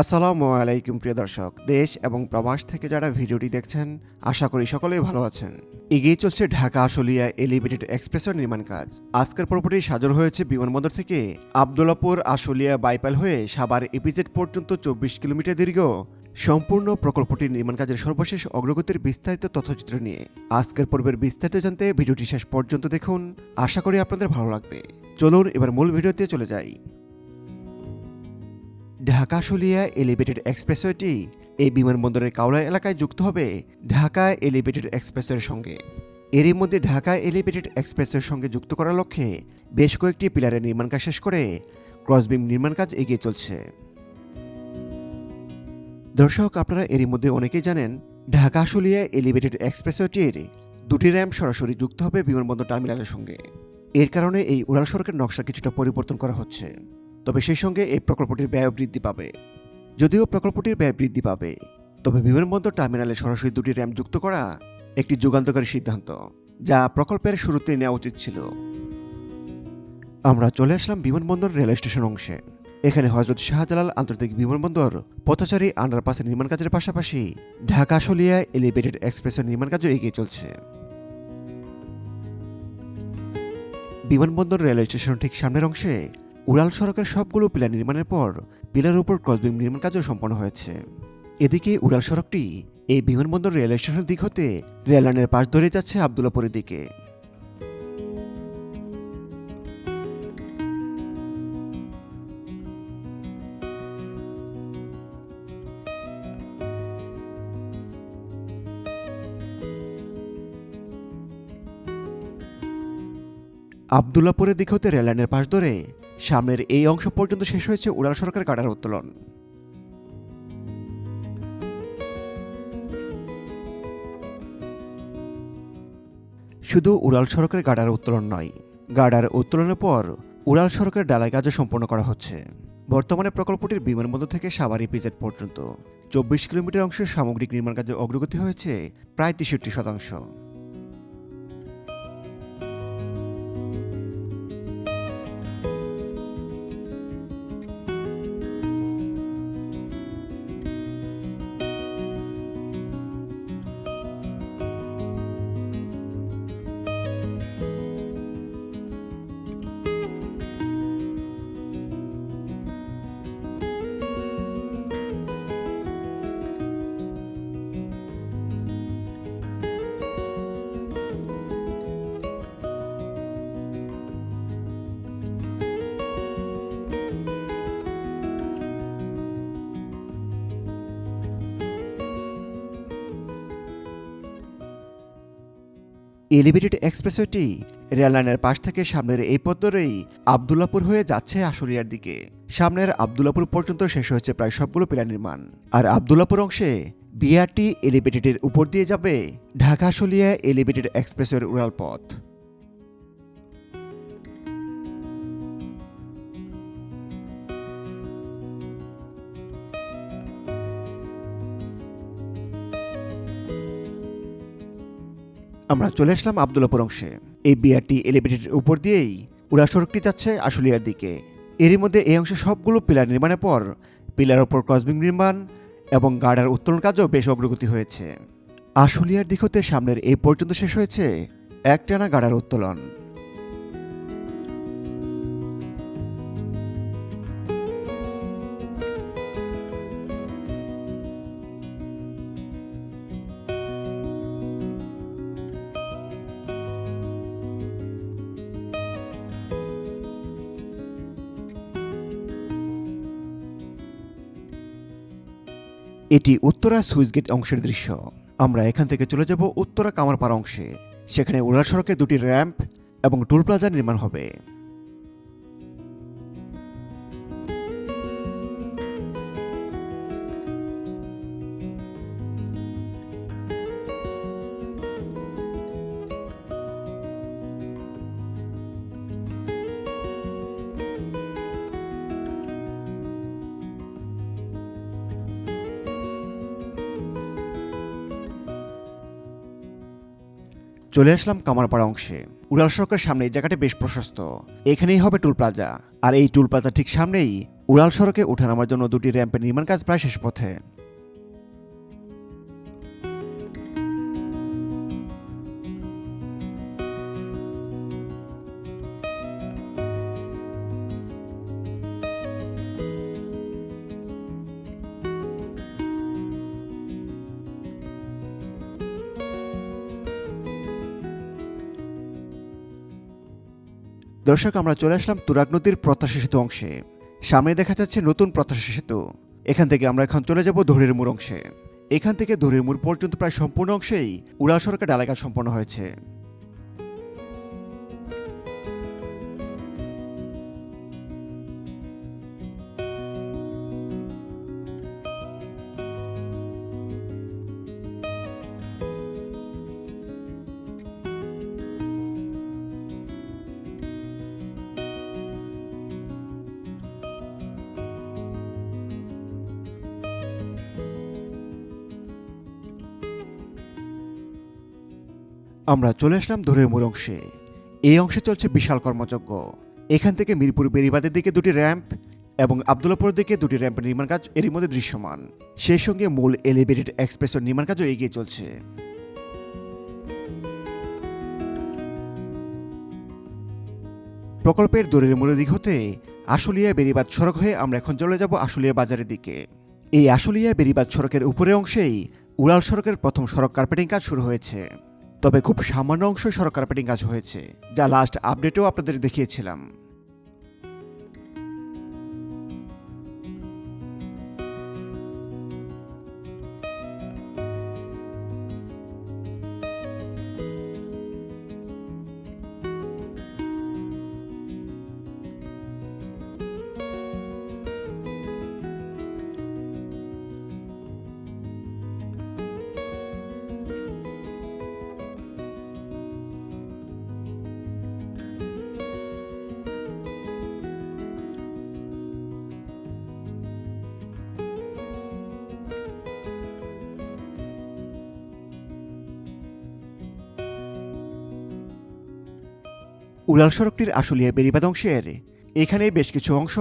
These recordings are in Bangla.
আসসালামু আলাইকুম, প্রিয় দর্শক। দেশ এবং প্রবাস থেকে যারা ভিডিওটি দেখছেন, আশা করি সকলেই ভালো আছেন। এগিয়ে চলছে ঢাকা আশুলিয়া এলিভেটেড এক্সপ্রেসের নির্মাণ কাজ। আজকের পর্বটি সাজানো হয়েছে বিমানবন্দর থেকে আবদুল্লাপুর আশুলিয়া বাইপাল হয়ে সাবার এপিজেড পর্যন্ত চব্বিশ কিলোমিটার দীর্ঘ। সম্পূর্ণ প্রকল্পটির নির্মাণ কাজের সর্বশেষ অগ্রগতির বিস্তারিত তথ্যচিত্র নিয়ে আজকের পর্বের বিস্তারিত জানতে ভিডিওটি শেষ পর্যন্ত দেখুন। আশা করি আপনাদের ভালো লাগবে। চলুন এবার মূল ভিডিওতে চলে যাই। ঢাকা শুলিয়া এলিভেটেড এক্সপ্রেসওয়েটি এই বিমানবন্দরের কাউলা এলাকায় যুক্ত হবে ঢাকা এলিভেটেড এক্সপ্রেসওয়ের সঙ্গে। এরই মধ্যে ঢাকা এলিভেটেড এক্সপ্রেসওয়ের সঙ্গে যুক্ত করার লক্ষ্যে বেশ কয়েকটি পিলারের নির্মাণ কাজ শেষ করে ক্রসবিম নির্মাণ কাজ এগিয়ে চলছে। দর্শক, আপনারা এরই মধ্যে অনেকেই জানেন, ঢাকা শুলিয়া এলিভেটেড এক্সপ্রেসওয়েটির দুটি র্যাম্প সরাসরি যুক্ত হবে বিমানবন্দর টার্মিনালের সঙ্গে। এর কারণে এই উড়াল সড়কের নকশা কিছুটা পরিবর্তন করা হচ্ছে। তবে সেই সঙ্গে এই প্রকল্পটির ব্যয় বৃদ্ধি পাবে। যদিও প্রকল্পটির ব্যয় বৃদ্ধি পাবে, তবে বিমানবন্দর টার্মিনালে সরাসরি দুটি র্যাম্প যুক্ত করা একটি যুগান্তকারী সিদ্ধান্ত, যা প্রকল্পের শুরুতে নেওয়া উচিত ছিল। আমরা চলে আসলাম বিমানবন্দর রেল স্টেশন অংশে। এখানে হজরত শাহজালাল আন্তর্জাতিক বিমানবন্দর, পথচারী আন্ডারপাসের নির্মাণ কাজের পাশাপাশি ঢাকা শলিয়া এলিভেটেড এক্সপ্রেসের নির্মাণ কাজও এগিয়ে চলছে। বিমানবন্দর রেলওয়ে স্টেশন ঠিক সামনের অংশে উড়াল সড়কের সবগুলো পিলার নির্মাণের পর পিলার উপর ক্রসবিম নির্মাণ কাজও সম্পন্ন হয়েছে। এদিকে উড়াল সড়কটি এই বিমানবন্দর রেলওয়ে স্টেশনের দিক হতে রেল লাইনের পাশ ধরে যাচ্ছে আবদুল্লাপুরের দিকে। আবদুল্লাপুরের দিক হতে রেললাইনের পাশ ধরে সামনের এই অংশ পর্যন্ত শেষ হয়েছে উড়াল সরকার কাটার উত্তোলন। শুধু উড়াল সড়কের গাডার উত্তোলন নয়, গাডার উত্তোলনের পর উড়াল সড়কের ডালাই কাজও সম্পন্ন করা হচ্ছে। বর্তমানে প্রকল্পটির বিমানবন্দর থেকে সাভারি পিজেট পর্যন্ত চব্বিশ কিলোমিটার অংশের সামগ্রিক নির্মাণ কাজের অগ্রগতি হয়েছে প্রায় তেষট্টি শতাংশ। এলিভেটেড এক্সপ্রেসওয়েটি রেললাইনের পাশ থেকে সামনের এই পথ ধরেই আবদুল্লাপুর হয়ে যাচ্ছে আশুলিয়ার দিকে। সামনের আবদুল্লাপুর পর্যন্ত শেষ হয়েছে প্রায় সবগুলো পিলার নির্মাণ। আর আবদুল্লাপুর অংশে বিআরটি এলিভেটেডের উপর দিয়ে যাবে ঢাকা আশুলিয়া এলিভেটেড এক্সপ্রেসওয়ের উড়াল পথ। আমরা চলে আসলাম আবদুল্লাপুর অংশে। এই বিআরটি এলিভেটেডের উপর দিয়েই উড়া সড়কটি যাচ্ছে আশুলিয়ার দিকে। এরই মধ্যে এই অংশে সবগুলো পিলার নির্মাণের পর পিলার ওপর ক্রসবিং নির্মাণ এবং গার্ডার উত্তোলন কাজও বেশ অগ্রগতি হয়েছে। আশুলিয়ার দিক হতে সামনের এই পর্যন্ত শেষ হয়েছে একটানা গাডার উত্তোলন। এটি উত্তরা সুইচগেট অংশের দৃশ্য। আমরা এখান থেকে চলে যাব উত্তরা কামারপাড়া অংশে। সেখানে উড়াল সড়কের দুটি র্যাম্প এবং টুল প্লাজা নির্মাণ হবে। চলে আসলাম কামারপাড়া অংশে। উড়াল সড়কের সামনে জায়গাটি বেশ প্রশস্ত। এখানেই হবে টুল প্লাজা। আর এই টুল প্লাজা ঠিক সামনেই উড়াল সড়কে ওঠানামার জন্য দুটি র্যাম্পের নির্মাণ কাজ প্রায় শেষ পথে। দর্শক, আমরা চলে আসলাম তুরাগ নদীর প্রত্যাশা সেতু অংশে। সামনে দেখা যাচ্ছে নতুন প্রত্যাশা সেতু। এখান থেকে আমরা এখন চলে যাব ধরের মূর অংশে। এখান থেকে ধরের মূর পর্যন্ত প্রায় সম্পূর্ণ অংশেই উড়াল সরকার এলাকা সম্পন্ন হয়েছে। আমরা চলে আসলাম ধরের মূল অংশে। এই অংশে চলছে বিশাল কর্মযজ্ঞ। এখান থেকে মিরপুর বেরিবাদের দিকে দুটি র্যাম্প এবং আবদুল্লাপুরের দিকে দুটি র্যাম্পের নির্মাণ কাজ এরই মধ্যে দৃশ্যমান। সেই সঙ্গে মূল এলিভেটেড এক্সপ্রেসের নির্মাণ কাজও এগিয়ে চলছে। প্রকল্পের দূরের মূল দিক হতে আশুলিয়া বেরিবাদ সড়ক হয়ে আমরা এখন চলে যাব আশুলিয়া বাজারের দিকে। এই আশুলিয়া বেরিবাদ সড়কের উপরের অংশেই উড়াল সড়কের প্রথম সড়ক কার্পেটিং কাজ শুরু হয়েছে। তবে খুব সামান্য অংশ সরকার কার্পেটিং কাজ হয়েছে যা লাস্ট আপডেটেও আপনাদের দেখিয়েছিলাম। উড়াল সড়কটির আশুলিয়া বেরিবাদ অংশের। এখানে বেশ কিছু অংশ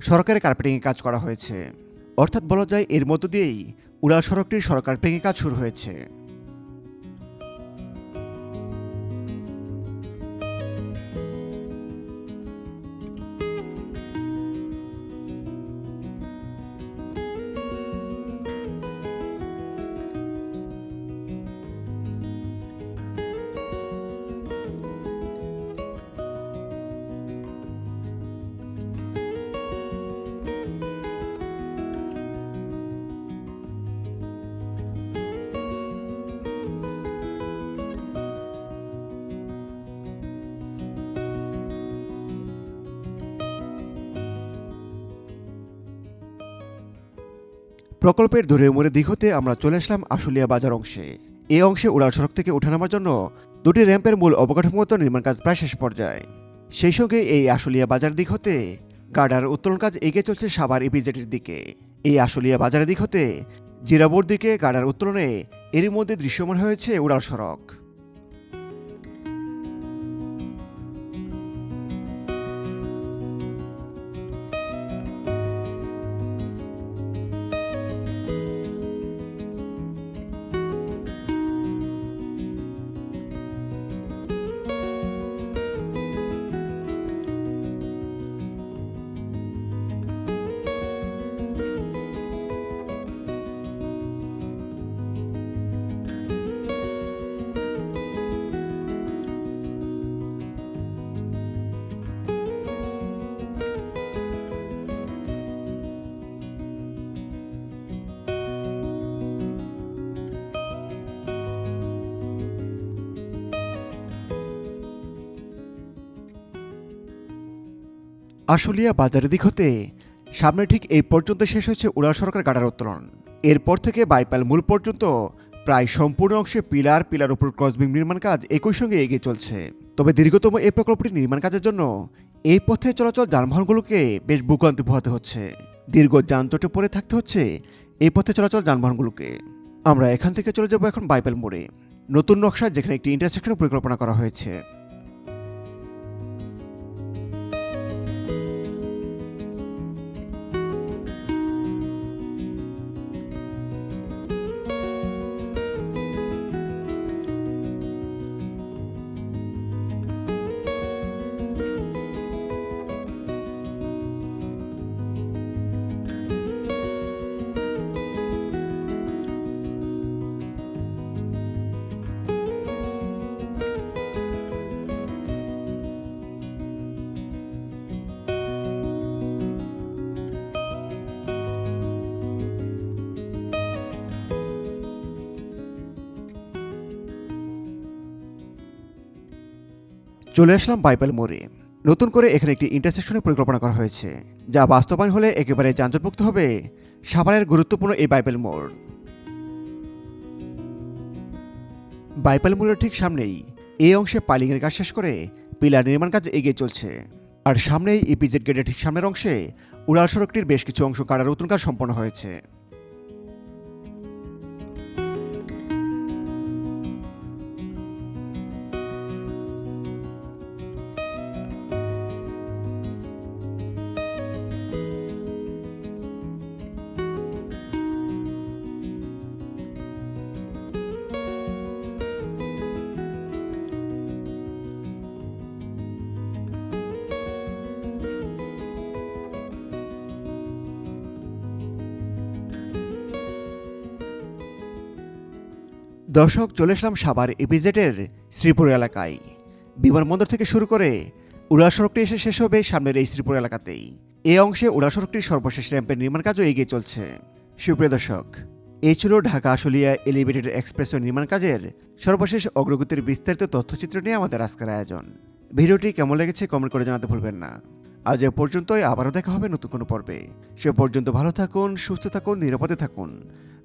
সরকারের কার্পেটিংয়ে কাজ করা হয়েছে। অর্থাৎ বলা যায় এর মধ্য দিয়েই উড়াল সড়কটির সরকার কার্পেটিংয়ে কাজ শুরু হয়েছে। প্রকল্পের দূরে উমরে দিক হতে আমরা চলে আসলাম আশুলিয়া বাজার অংশে। এই অংশে উড়াল সড়ক থেকে ওঠানামার জন্য দুটি র্যাম্পের মূল অবকাঠামোগত নির্মাণ কাজ প্রায় শেষ পর্যায়ে। সেই সঙ্গে এই আশুলিয়া বাজার দিক হতে গার্ডার উত্তোলন কাজ এগিয়ে চলছে সাভার ইপিজেটির দিকে। এই আশুলিয়া বাজারের দিক হতে জিরাবোর দিকে গার্ডার উত্তোলনে এরই মধ্যে দৃশ্যমান হয়েছে উড়াল সড়ক। আশুলিয়া বাজারের দিক হতে। সামনে ঠিক এই পর্যন্ত শেষ হয়েছে উড়াল সরকার গাড়ার উত্তোলন। এরপর থেকে বাইপাল মূল পর্যন্ত প্রায় সম্পূর্ণ অংশে পিলার পিলার উপর ক্রসবিং নির্মাণ কাজ একই সঙ্গে এগিয়ে চলছে। তবে দীর্ঘতম এই প্রকল্পটি নির্মাণ কাজের জন্য এই পথে চলাচল যানবাহনগুলোকে বেশ ভূকান্তি পোহাতে হচ্ছে। দীর্ঘ যানজটে পড়ে থাকতে হচ্ছে এই পথে চলাচল যানবাহনগুলোকে। আমরা এখান থেকে চলে যাব এখন বাইপাল মোড়ে। নতুন নকশা যেখানে একটি ইন্টারসেকশন পরিকল্পনা করা হয়েছে। চলে আসলাম বাইবেল মোড়ে। নতুন করে এখানে একটি ইন্টারসেকশনের পরিকল্পনা করা হয়েছে, যা বাস্তবায়ন হলে একেবারে যানজটমুক্ত হবে সাভারের গুরুত্বপূর্ণ এই বাইবেল মোড়। বাইবেল মোড়ের ঠিক সামনেই এই অংশে পাইলিংয়ের কাজ শেষ করে পিলার নির্মাণ কাজ এগিয়ে চলছে। আর সামনেই ইপিজেড গেটের ঠিক সামনের অংশে উড়াল সড়কটির বেশ কিছু অংশ কাটার নতুন কাজ সম্পন্ন হয়েছে। দর্শক, চলে আসলাম সাবার ইপিজেটের শ্রীপুর এলাকায়। বিমানবন্দর থেকে শুরু করে উড়া সড়কটি এসে শেষ হবে সামনের এই শ্রীপুর এলাকাতেই। এই অংশে উড়া সড়কটির সর্বশেষ র্যাম্পের নির্মাণ কাজও এগিয়ে চলছে। সুপ্রিয় দর্শক, এই ছিল ঢাকা আশুলিয়া এলিভেটেড এক্সপ্রেসওয়ে নির্মাণ কাজের সর্বশেষ অগ্রগতির বিস্তারিত তথ্যচিত্র নিয়ে আমাদের আজকের আয়োজন। ভিডিওটি কেমন লেগেছে কমেন্ট করে জানাতে ভুলবেন না। আজ এ পর্যন্তই, আবারও দেখা হবে নতুন কোনো পর্বে। সে পর্যন্ত ভালো থাকুন, সুস্থ থাকুন, নিরাপদে থাকুন।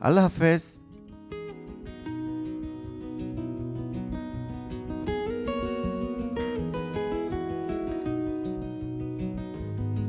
আল্লাহ হাফেজ।